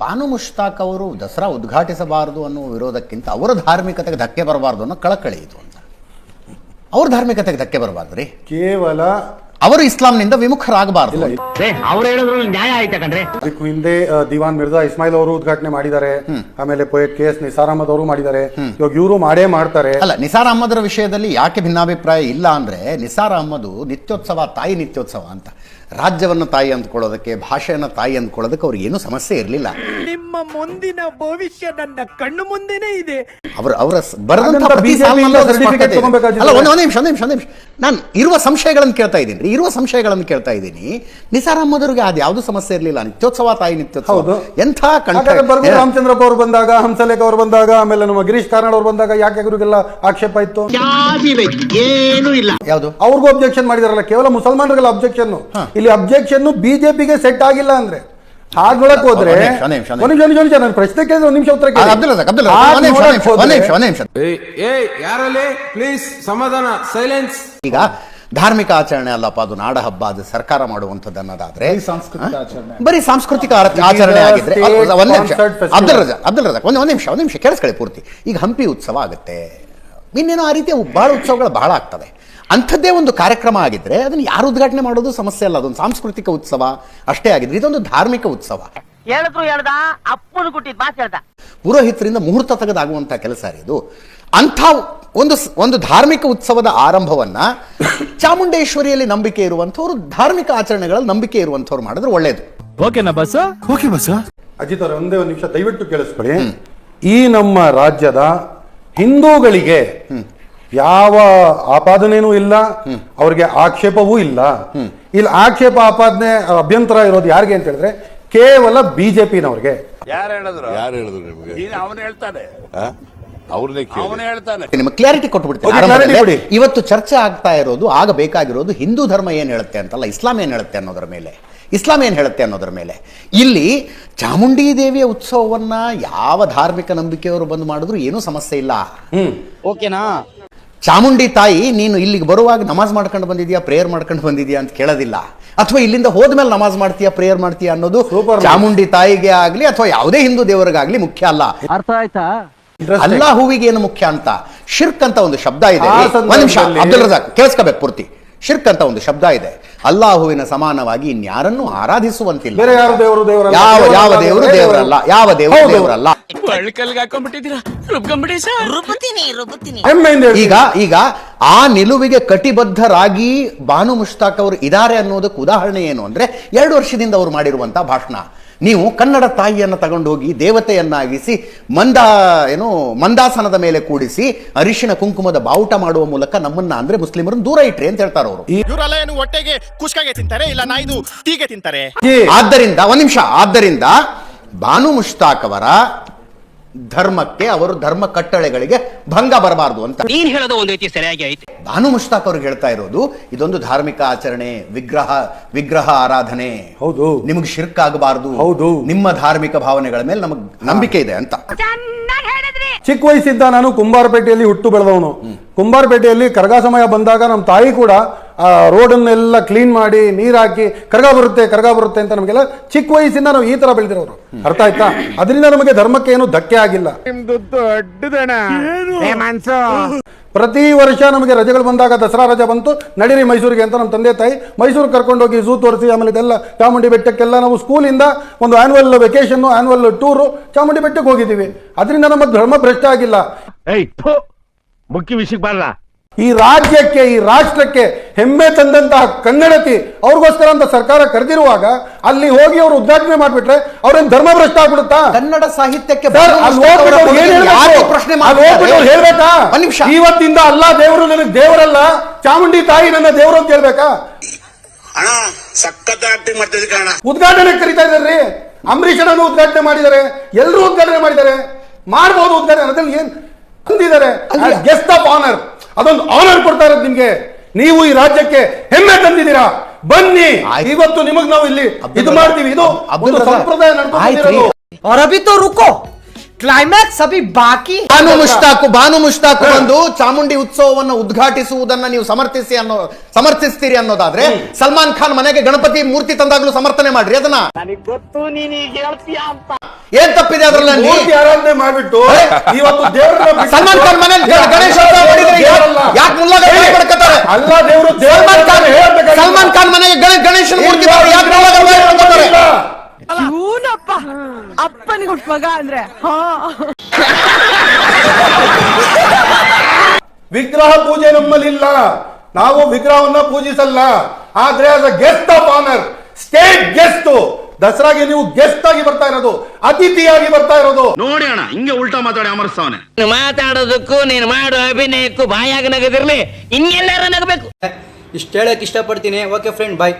ಬಾನು ಮುಷ್ತಾಕ್ ಅವರು ದಸರಾ ಉದ್ಘಾಟಿಸಬಾರದು ಅನ್ನೋ ವಿರೋಧಕ್ಕಿಂತ ಅವರ ಧಾರ್ಮಿಕತೆಗೆ ಧಕ್ಕೆ ಬರಬಾರ್ದು ಅನ್ನೋ ಕಳಕಳಿ ಇದು ಅಂತ. ಅವ್ರ ಧಾರ್ಮಿಕತೆಗೆ ಧಕ್ಕೆ ಬರಬಾರ್ದು ರೀ. ಕೇವಲ ಅವರು ಇಸ್ಲಾಂನಿಂದ ವಿಮುಖರಾಗಬಾರ್ದು ಅವ್ರು ಹೇಳಿದ್ರು ನ್ಯಾಯ ಆಯ್ತಾ ಕಣ್ರಿ? ಇದಕ್ಕೂ ಹಿಂದೆ ಆ, ದಿವಾನ್ ಮಿರ್ಜಾ ಇಸ್ಮಾಯಿಲ್ ಅವರು ಉದ್ಘಾಟನೆ ಮಾಡಿದ್ದಾರೆ. ಆಮೇಲೆ poet K S Nisar Ahmed ಅವರು ಮಾಡಿದ್ದಾರೆ. ಇವಾಗ ಇವರು ಮಾಡೇ ಮಾಡ್ತಾರೆ. ಅಲ್ಲ ನಿಸಾರ್ ಅಹಮದ್ರ ವಿಷಯದಲ್ಲಿ ಯಾಕೆ ಭಿನ್ನಾಭಿಪ್ರಾಯ ಇಲ್ಲ ಅಂದ್ರೆ ನಿಸಾರ್ ಅಹಮದ್ ನಿತ್ಯೋತ್ಸವ ತಾಯಿ ನಿತ್ಯೋತ್ಸವ ಅಂತ. ರಾಜ್ಯವನ್ನು ತಾಯಿ ಅಂದ್ಕೊಳ್ಳೋದಕ್ಕೆ ಭಾಷೆಯನ್ನು ತಾಯಿ ಅಂದ್ಕೊಳ್ಳೋದಕ್ಕೆ ಅವ್ರಿಗೆ ಏನೂ ಸಮಸ್ಯೆ ಇರಲಿಲ್ಲ. ನಿಮ್ಮ ಮುಂದಿನ ಭವಿಷ್ಯ ನನ್ನ ಕಣ್ಣು ಮುಂದೆನೇ ಇದೆ. ಅವರ ಅವರ ಬರೆದಂಥ ಪ್ರತಿ ಸಾಲನ್ನೂ ಅಲ್ಲ ಒಂದು ನಿಮಿಷ ಒಂದು ನಿಮಿಷ ಒಂದು ನಿಮಿಷ. ನಾನು ಇರುವ ಸಂಶಯಗಳನ್ನು ಕೇಳ್ತಾ ಇದ್ದೀನಿ. ರೀ ಇರುವ ಸಂಶಯಗಳನ್ನು ಕೇಳ್ತಾ ಇದ್ದೀನಿ. ನಿಸಾರ್ ಅಹಮದವ್ರಿಗೆ ಅದು ಯಾವುದು ಸಮಸ್ಯೆ ಇರಲಿಲ್ಲ. ನಿತ್ಯೋತ್ಸವ ತಾಯಿ ನಿತ್ಯೋತ್ಸವ. ಹೌದು. ಎಂಥ ಕಂಠ. ಹಾಗಾದ್ರೆ ಬರ್ಗು ರಾಮಚಂದ್ರಪ್ಪ ಅವರು ಬಂದಾಗ ಹಂಸಲೇಖ ಅವರು ಬಂದಾಗ ಆಮೇಲೆ ನಮ್ಮ ಗಿರೀಶ್ ಕಾರ್ನಾಡ್ ಅವರು ಬಂದಾಗ ಯಾಕೆ ಇವರಿಗೆಲ್ಲ ಆಕ್ಷೇಪ ಇತ್ತು? ಏನು ಇಲ್ಲ. ಯಾವುದು? ಅವ್ರಿಗೂ ಅಬ್ಜೆಕ್ಷನ್ ಮಾಡಿದಾರಲ್ಲ ಕೇವಲ ಮುಸಲ್ಮಾನರಿಗೆಲ್ಲ ಅಬ್ಜೆಕ್ಷನ್ ಇಲ್ಲಿ ಅಬ್ಜೆಕ್ಷನ್ ಬಿಜೆಪಿಗೆ ಸೆಟ್ ಆಗಿಲ್ಲ ಅಂದ್ರೆ. ಹಾಗೊಳಕ್ ಹೋದ್ರೆ ಪ್ರಶ್ನೆ ಕೇಳಿದ್ರೆ ಒಂದ್ ನಿಮಿಷ ಉತ್ತರ ಪ್ಲೀಸ್ ಸಮಾಧಾನ ಸೈಲೆನ್ಸ್ ಈಗ ಧಾರ್ಮಿಕ ಆಚರಣೆ ಅಲ್ಲಪ್ಪ ಅದು ನಾಡ ಹಬ್ಬ ಅದು ಸರ್ಕಾರ ಮಾಡುವಂಥದ್ದು ಅನ್ನೋದಾದ್ರೆ ಸಾಂಸ್ಕೃತಿಕ ಆಚರಣೆ. ಬರೀ ಸಾಂಸ್ಕೃತಿಕ ಆಚರಣೆ ಆಗಿದ್ರೆ ಒಂದ್ ನಿಮಿಷ. ಅಬ್ದುಲ್ ರಜಾಕ್ ಅಬ್ದುಲ್ ರಜಾಕ್ ಒಂದ್ ಒಂದ್ ನಿಮಿಷ ಒಂದ್ ನಿಮಿಷ ಕೇಳಿಸ್ಕೊಳ್ಳಿ ಪೂರ್ತಿ. ಈಗ ಹಂಪಿ ಉತ್ಸವ ಆಗುತ್ತೆ. ಇನ್ನೇನೋ ಆ ರೀತಿಯ ಬಹಳ ಉತ್ಸವಗಳು ಬಹಳ ಆಗ್ತವೆ. ಅಂಥದ್ದೇ ಒಂದು ಕಾರ್ಯಕ್ರಮ ಆಗಿದ್ರೆ ಅದನ್ನು ಯಾರು ಉದ್ಘಾಟನೆ ಮಾಡೋದು ಸಮಸ್ಯೆ ಅಲ್ಲ ಅದೊಂದು ಸಾಂಸ್ಕೃತಿಕ ಉತ್ಸವ ಅಷ್ಟೇ ಆಗಿದ್ರೆ ಇದೊಂದು ಧಾರ್ಮಿಕ ಉತ್ಸವ. ಹೇಳಿದ್ರು ಹೇಳ್ದ ಅಪ್ಪನ ಕೊಟ್ಟಿದ್ ಮಾತು ಹೇಳ್ದ. ಪುರೋಹಿತರಿಂದ ಮುಹೂರ್ತ ತೆಗೆದಾಗುವಂಥ ಕೆಲಸ ರೀ ಇದು ಅಂಥ ಒಂದು ಒಂದು ಧಾರ್ಮಿಕ ಉತ್ಸವದ ಆರಂಭವನ್ನ ಚಾಮುಂಡೇಶ್ವರಿಯಲ್ಲಿ ನಂಬಿಕೆ ಇರುವಂಥವ್ರು ಧಾರ್ಮಿಕ ಆಚರಣೆಗಳಲ್ಲಿ ನಂಬಿಕೆ ಇರುವಂಥವ್ರು ಮಾಡಿದ್ರೆ ಒಳ್ಳೇದು. ಓಕೆನಾ ಬಸ್? ಅಜಿತ್ ಅವರ ಒಂದೇ ಒಂದು ನಿಮಿಷ ದಯವಿಟ್ಟು ಕೇಳಿಸ್ಕೊಳ್ಳಿ. ಈ ನಮ್ಮ ರಾಜ್ಯದ ಹಿಂದೂಗಳಿಗೆ ಯಾವ ಆಪಾದನೆಯೂ ಇಲ್ಲ ಅವ್ರಿಗೆ ಆಕ್ಷೇಪವೂ ಇಲ್ಲ. ಇಲ್ಲಿ ಆಕ್ಷೇಪ ಆಪಾದನೆ ಅಭ್ಯಂತರ ಇರೋದು ಯಾರಿಗೆ ಅಂತ ಹೇಳಿದ್ರೆ ಕೇವಲ ಬಿಜೆಪಿನವ್ರಿಗೆ. ಯಾರು ಹೇಳಿದ್ರು? ಯಾರು ಹೇಳಿದ್ರು ನಿಮಗೆ? ಅವನು ಹೇಳ್ತಾನೆ. ಅವ್ರನ್ನೇ ಕೇಳಿ. ಅವನು ಹೇಳ್ತಾನೆ. ನಿಮಗೆ ಕ್ಲಾರಿಟಿ ಕೊಟ್ಬಿಡ್ತೀನಿ. Okay, ಆರಂಭದಲ್ಲೇ. ಕೊಡಿ. ಇವತ್ತು ಚರ್ಚೆ ಆಗ್ತಾ ಇರೋದು ಆಗಬೇಕಾಗಿರೋದು ಹಿಂದೂ ಧರ್ಮ ಏನು ಹೇಳುತ್ತೆ ಅಂತಲ್ಲ ಇಸ್ಲಾಂ ಏನು ಹೇಳುತ್ತೆ ಅನ್ನೋದರ ಮೇಲೆ. ಇಸ್ಲಾಂ ಏನು ಹೇಳುತ್ತೆ ಅನ್ನೋದರ ಮೇಲೆ. ಇಲ್ಲಿ ಚಾಮುಂಡಿ ದೇವಿಯ ಉತ್ಸವವನ್ನ ಯಾವ ಧಾರ್ಮಿಕ ನಂಬಿಕೆಯವರು ಬಂದು ಮಾಡಿದ್ರು ಏನೂ ಸಮಸ್ಯೆ ಇಲ್ಲ. ಓಕೆನಾ? ಚಾಮುಂಡಿ ತಾಯಿ ನೀನು ಇಲ್ಲಿಗೆ ಬರುವಾಗ ನಮಾಜ್ ಮಾಡ್ಕೊಂಡು ಬಂದಿದ್ಯಾ ಪ್ರೇಯರ್ ಮಾಡ್ಕೊಂಡು ಬಂದಿದ್ಯಾ ಅಂತ ಕೇಳೋದಿಲ್ಲ. ಅಥವಾ ಇಲ್ಲಿಂದ ಹೋದ್ಮೇಲೆ ನಮಾಜ್ ಮಾಡ್ತೀಯಾ ಪ್ರೇಯರ್ ಮಾಡ್ತೀಯಾ ಅನ್ನೋದು ಚಾಮುಂಡಿ ತಾಯಿಗೆ ಆಗ್ಲಿ ಅಥವಾ ಯಾವುದೇ ಹಿಂದೂ ದೇವರಿಗಾಗ್ಲಿ ಮುಖ್ಯ ಅಲ್ಲ. ಅರ್ಥ ಆಯ್ತಾ. ಅಲ್ಲಾ ಹೂವಿಗೆ ಏನು ಮುಖ್ಯ ಅಂತ? ಶಿರ್ಕ್ ಅಂತ ಒಂದು ಶಬ್ದ ಇದೆ. ಒಂದ್ ನಿಮಿಷ ಅಬ್ದುಲ್ ರಜಾಕ್ ಕೇಳಿಸ್ಕೋಬೇಕು ಪೂರ್ತಿ. ಶಿರ್ಕ್ ಅಂತ ಒಂದು ಶಬ್ದ ಇದೆ. ಅಲ್ಲಾಹುವಿನ ಸಮಾನವಾಗಿ ಇನ್ಯಾರನ್ನು ಆರಾಧಿಸುವಂತಿಲ್ಲ. ಬೇರೆ ಯಾರು ದೇವರು ದೇವರಲ್ಲ? ಯಾವ ಯಾವ ದೇವರಲ್ಲ, ದೇವರು ದೇವರು. ದೇವರಲ್ಲ? ಯಾವ ದೇವರು. ದೇವರಲ್ಲ? ರುಬ್ಬುತ್ತೀನಿ ರುಬ್ಬುತ್ತೀನಿ ಹೆಮ್ಮೆಯಿಂದ ಹೇಳ್ತೀನಿ. ಈಗ ಈಗ ಆ ನಿಲುವಿಗೆ ಕಟಿಬದ್ಧರಾಗಿ ಬಾನು ಮುಷ್ತಾಕ್ ಅವರು ಇದ್ದಾರೆ ಅನ್ನೋದಕ್ಕೆ ಉದಾಹರಣೆ ಏನು ಅಂದ್ರೆ ಎರಡು ವರ್ಷದಿಂದ ಅವರು ಮಾಡಿರುವಂತಹ ಭಾಷಣ. ನೀವು ಕನ್ನಡ ತಾಯಿಯನ್ನು ತಗೊಂಡೋಗಿ ದೇವತೆಯನ್ನಾಗಿಸಿ ಮಂದ ಏನು ಮಂದಾಸನದ ಮೇಲೆ ಕೂಡಿಸಿ ಅರಿಶಿನ ಕುಂಕುಮದ ಬಾವುಟ ಮಾಡುವ ಮೂಲಕ ನಮ್ಮನ್ನ ಅಂದ್ರೆ ಮುಸ್ಲಿಮರನ್ನು ದೂರ ಇಟ್ರಿ ಅಂತ ಹೇಳ್ತಾರೆ ಅವರು. ಇವರೆಲ್ಲ ಏನು ಹೊಟ್ಟೆಗೆ ಕುಷ್ಕಾಗೆ ತಿಂತಾರೆ ಇಲ್ಲ ನಾಯ್ದು ಟೀಗೆ ತಿಂತಾರೆ? ಆದ್ದರಿಂದ ಒಂದ್ ನಿಮಿಷ ಆದ್ದರಿಂದ ಬಾನು ಮುಷ್ತಾಕ್ ಅವರ ಧರ್ಮಕ್ಕೆ ಅವರು ಧರ್ಮ ಕಟ್ಟಳೆಗಳಿಗೆ ಭಂಗ ಬರಬಾರದು ಅಂತ. ನೀನ್ ಹೇಳೋದು ಒಂದು ರೀತಿ ಸರಿಯಾಗಿ ಐತೆ. ಭಾನು ಮುಷ್ತಾಕ್ ಅವ್ರಿಗೆ ಹೇಳ್ತಾ ಇರೋದು ಇದೊಂದು ಧಾರ್ಮಿಕ ಆಚರಣೆ ವಿಗ್ರಹ ವಿಗ್ರಹ ಆರಾಧನೆ. ಹೌದು. ನಿಮಗೆ ಶಿರ್ಕ್ ಆಗಬಾರದು. ಹೌದು. ನಿಮ್ಮ ಧಾರ್ಮಿಕ ಭಾವನೆಗಳ ಮೇಲೆ ನಮಗ್ ನಂಬಿಕೆ ಇದೆ ಅಂತ. ಚಿಕ್ಕ ವಯಸ್ಸಿದ್ದ ನಾನು ಕುಂಬಾರಪೇಟೆಯಲ್ಲಿ ಹುಟ್ಟು ಬೆಳೆದವನು. ಕುಂಬಾರಪೇಟೆಯಲ್ಲಿ ಕರಗ ಸಮಯ ಬಂದಾಗ ನಮ್ಮ ತಾಯಿ ಕೂಡ ಆ ರೋಡನ್ನೆಲ್ಲ ಕ್ಲೀನ್ ಮಾಡಿ ನೀರ್ ಹಾಕಿ ಕರಗ ಬರುತ್ತೆ ಕರಗ ಬರುತ್ತೆ ಅಂತ ನಮಗೆಲ್ಲ ಚಿಕ್ಕ ವಯಸ್ಸಿಂದ ನಾವು ಈ ತರ ಬೆಳೆದಿರೋರು. ಅರ್ಥ ಆಯ್ತಾ? ಅದರಿಂದ ನಮಗೆ ಧರ್ಮಕ್ಕೆ ಏನು ಧಕ್ಕೆ ಆಗಿಲ್ಲ. ಪ್ರತಿ ವರ್ಷ ನಮಗೆ ರಜೆಗಳು ಬಂದಾಗ ದಸರಾ ರಜೆ ಬಂತು. ನಡೀರಿ ಮೈಸೂರಿಗೆ ಅಂತ ನಮ್ಮ ತಂದೆ ತಾಯಿ ಮೈಸೂರು ಕರ್ಕೊಂಡೋಗಿ ಝೂ ತೋರಿಸಿ ಆಮೇಲೆ ಇದೆಲ್ಲ ಚಾಮುಂಡಿ ಬೆಟ್ಟಕ್ಕೆಲ್ಲ ನಾವು ಸ್ಕೂಲಿಂದ ಒಂದು annual vacation annual tour Chamundi ಬೆಟ್ಟಕ್ಕೆ ಹೋಗಿದ್ದೀವಿ. ಅದರಿಂದ ನಮ್ಮ ಧರ್ಮ ಭ್ರಷ್ಟ ಆಗಿಲ್ಲ. ಮುಖ್ಯ ವಿಷಯಕ್ಕೆ ಬರಲ್ಲ ಈ ರಾಜ್ಯಕ್ಕೆ ಈ ರಾಷ್ಟ್ರಕ್ಕೆ ಹೆಮ್ಮೆ ತಂದಂತಹ ಕನ್ನಡತಿ ಅವ್ರಿಗೋಸ್ಕರ ಅಂತ ಸರ್ಕಾರ ಕರೆದಿರುವಾಗ ಅಲ್ಲಿ ಹೋಗಿ ಅವರು ಉದ್ಘಾಟನೆ ಮಾಡಿಬಿಟ್ರೆ ಅವ್ರೇನ್ ಧರ್ಮ ಭ್ರಷ್ಟ ಆಗ್ಬಿಡುತ್ತಾ? ಕನ್ನಡ ಸಾಹಿತ್ಯಕ್ಕೆ ಹೇಳ್ಬೇಕು? ಇವತ್ತಿಂದ ಅಲ್ಲ ದೇವರು ನನಗೆ ದೇವರಲ್ಲ ಚಾಮುಂಡಿ ತಾಯಿ ನನ್ನ ದೇವರು ಅಂತ ಹೇಳ್ಬೇಕಾ? ಉದ್ಘಾಟನೆ ಕರಿತಾ ಇದ್ರಿ. ಅಂಬರೀಷ್ ಉದ್ಘಾಟನೆ ಮಾಡಿದ್ದಾರೆ. ಎಲ್ಲರೂ ಉದ್ಘಾಟನೆ ಮಾಡಿದ್ದಾರೆ. ಮಾಡಬಹುದು ಉದ್ಘಾಟನೆ. ಅದ್ರಲ್ಲಿ ಏನ್ ಅಂದಿದ್ದಾರೆ ಗೆಸ್ಟ್ ಆಫ್ ಆನರ್ ಅದೊಂದು ಆನರ್ ಕೊಡ್ತಾ ಇರೋದು ನಿಮ್ಗೆ ನೀವು ಈ ರಾಜ್ಯಕ್ಕೆ ಹೆಮ್ಮೆ ತಂದಿದ್ದೀರಾ ಬನ್ನಿ ಆಯ್ತು. ಇವತ್ತು ನಿಮಗ್ ನಾವು ಇಲ್ಲಿ ಅಬ್ದುಲ್ ಇದು ರಜಾಕ್, ಮಾಡ್ತೀವಿ ಇದು ಅಬ್ದುಲ್ ಒಂದು ರಜಾಕ್, ಸಂಪ್ರದಾಯ ನಡ್ಕೊಂಡು ಆಯ್ತು ರೀ. ಬಂದಿರೋದು. और अभी तो रुको ಕ್ಲೈಮ್ಯಾಕ್ಸ್ ಅಭಿ ಬಾಕಿ. ಭಾನು ಮುಷ್ತಾಕು ಭಾನು ಮುಷ್ತಾಕು ಬಂದು ಚಾಮುಂಡಿ ಉತ್ಸವವನ್ನು ಉದ್ಘಾಟಿಸುವುದನ್ನ ನೀವು ಸಮರ್ಥಿಸಿ ಅನ್ನೋ ಸಮರ್ಥಿಸ್ತೀರಿ ಅನ್ನೋದಾದ್ರೆ ಸಲ್ಮಾನ್ ಖಾನ್ ಮನೆಗೆ ಗಣಪತಿ ಮೂರ್ತಿ ತಂದಾಗ್ಲೂ ಸಮರ್ಥನೆ ಮಾಡ್ರಿ ಅದನ್ನ. ನನಗೆ ಗೊತ್ತು ಹೇಳ್ತೀಯ ಅಂತ. ಏನ್ ತಪ್ಪಿದೆ ಅದ್ರಲ್ಲಿ ಮೂರ್ತಿ ಆರಾಧನೆ ಮಾಡಿಬಿಟ್ಟು ಇವತ್ತು ದೇವರ ಸಲ್ಮಾನ್ ಖಾನ್ ಮನೆ ಗಣೇಶ ಯಾಕೆ ಮುಲ್ಲಾ ಅಲ್ಲ ದೇವರು ಸಲ್ಮಾನ್ ಖಾನ್ ಮನೆಗೆ ಗಣೇಶನ ಮೂರ್ತಿ ಯಾಕೆ ಅಪ್ಪನಿಗೆ ಹುಟ್ಟು ಮಗ ಅಂದ್ರೆ ಹಾ. ವಿಗ್ರಹ ಪೂಜೆ ನಮ್ಮಲ್ಲಿಲ್ಲ ನಾವು ವಿಗ್ರಹವನ್ನ ಪೂಜಿಸಲ್ಲ. ಆದ್ರೆ as a guest of honour state guest ದಸರಾಗೆ ನೀವು ಗೆಸ್ಟ್ ಆಗಿ ಬರ್ತಾ ಇರೋದು ಅತಿಥಿಯಾಗಿ ಬರ್ತಾ ಇರೋದು. ನೋಡಿ ಅಣ್ಣ ಹಿಂಗೆ ಉಲ್ಟಾ ಮಾತಾಡಿ ನೀನು ಮಾತಾಡೋದಕ್ಕೂ ನೀನು ಮಾಡೋ ಅಭಿನಯಕ್ಕೂ ಬಾಯಾಗ ನಗದಿರ್ಲಿ ಇನ್ನೆಲ್ಲಾರ ನಗಬೇಕು. ಇಷ್ಟ ಹೇಳಕ್ ಇಷ್ಟಪಡ್ತೀನಿ. Okay friend bye